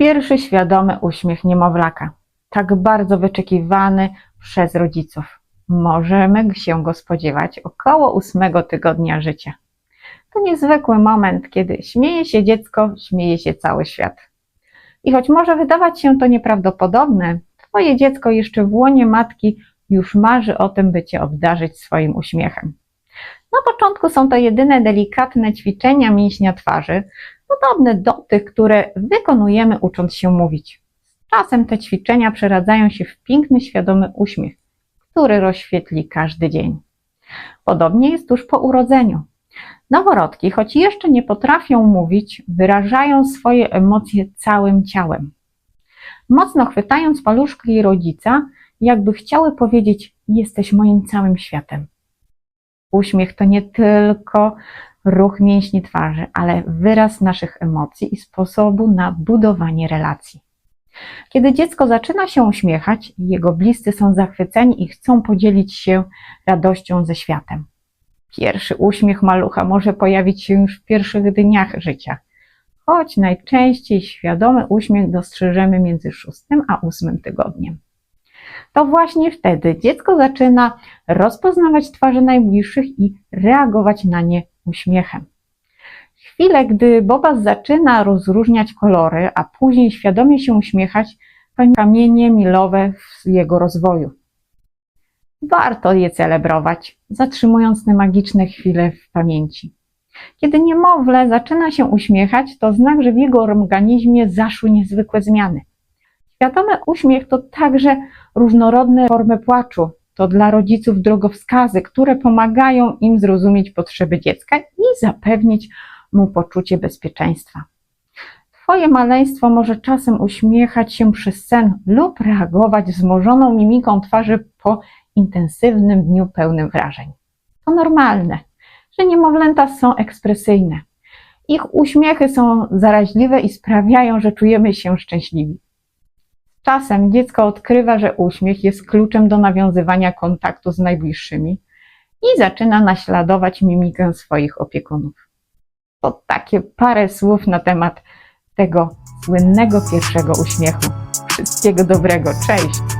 Pierwszy świadomy uśmiech niemowlaka, tak bardzo wyczekiwany przez rodziców. Możemy się go spodziewać około ósmego tygodnia życia. To niezwykły moment, kiedy śmieje się dziecko, śmieje się cały świat. I choć może wydawać się to nieprawdopodobne, Twoje dziecko jeszcze w łonie matki już marzy o tym, by Cię obdarzyć swoim uśmiechem. Na początku są to jedyne delikatne ćwiczenia mięśnia twarzy, podobne do tych, które wykonujemy ucząc się mówić. Z czasem te ćwiczenia przeradzają się w piękny, świadomy uśmiech, który rozświetli każdy dzień. Podobnie jest tuż po urodzeniu. Noworodki, choć jeszcze nie potrafią mówić, wyrażają swoje emocje całym ciałem. Mocno chwytając paluszki rodzica, jakby chciały powiedzieć: Jesteś moim całym światem. Uśmiech to nie tylko ruch mięśni twarzy, ale wyraz naszych emocji i sposobu na budowanie relacji. Kiedy dziecko zaczyna się uśmiechać, jego bliscy są zachwyceni i chcą podzielić się radością ze światem. Pierwszy uśmiech malucha może pojawić się już w pierwszych dniach życia, choć najczęściej świadomy uśmiech dostrzeżemy między szóstym a ósmym tygodniem. To właśnie wtedy dziecko zaczyna rozpoznawać twarze najbliższych i reagować na nie uśmiechem. Chwilę, gdy Bobas zaczyna rozróżniać kolory, a później świadomie się uśmiechać, to kamienie milowe w jego rozwoju. Warto je celebrować, zatrzymując te magiczne chwile w pamięci. Kiedy niemowlę zaczyna się uśmiechać, to znak, że w jego organizmie zaszły niezwykłe zmiany. Świadomy uśmiech to także różnorodne formy płaczu. To dla rodziców drogowskazy, które pomagają im zrozumieć potrzeby dziecka i zapewnić mu poczucie bezpieczeństwa. Twoje maleństwo może czasem uśmiechać się przez sen lub reagować wzmożoną mimiką twarzy po intensywnym dniu pełnym wrażeń. To normalne, że niemowlęta są ekspresyjne. Ich uśmiechy są zaraźliwe i sprawiają, że czujemy się szczęśliwi. Czasem dziecko odkrywa, że uśmiech jest kluczem do nawiązywania kontaktu z najbliższymi i zaczyna naśladować mimikę swoich opiekunów. To takie parę słów na temat tego słynnego pierwszego uśmiechu. Wszystkiego dobrego, cześć!